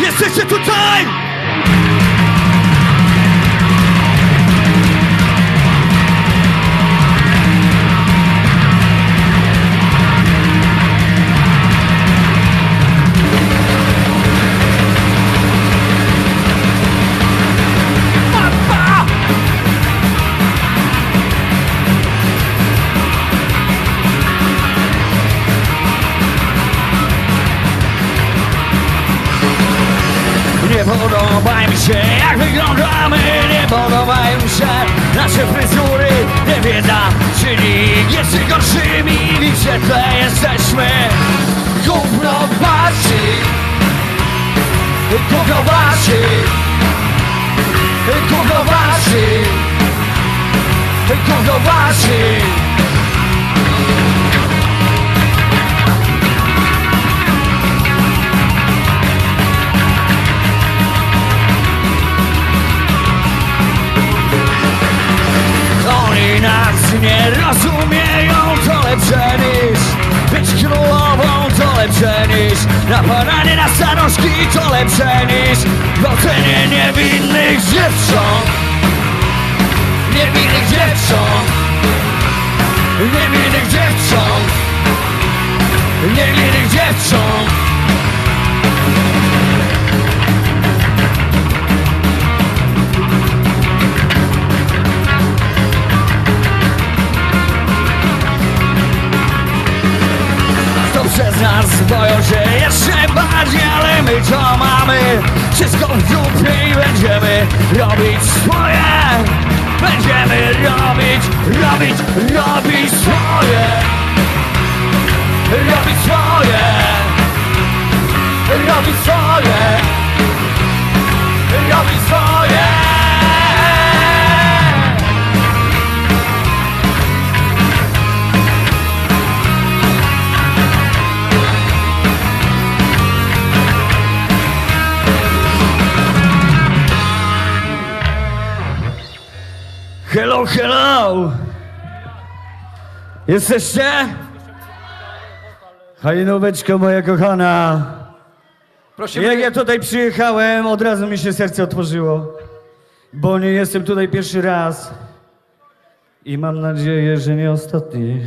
也谢谢存在。podoba mi się jak wyglądamy Nie podobają mi się. Nasze fryzury Nie wiedza, czyli jeszcze gorszymi. Widzicie, jesteśmy. Gówno wasi Gówno wasi Gówno Gówno nie rozumieją, to lepsze niż Być królową, to lepsze niż Napadanie na staruszki, to lepsze niż Gwałcenie niewinnych dziewcząt. Niewinnych dziewcząt. Niewinnych dziewcząt. Niewinnych dziewcząt się jeszcze bardziej, ale my to mamy? Wszystko w dupie i będziemy robić swoje. Będziemy robić, robić, robić swoje. Robić swoje. Robić swoje Hello, hello! Jesteście? Hajnóweczko moja kochana. Prosimy, Jak ja tutaj przyjechałem, od razu mi się serce otworzyło. Bo nie jestem tutaj pierwszy raz. I mam nadzieję, że nie ostatni.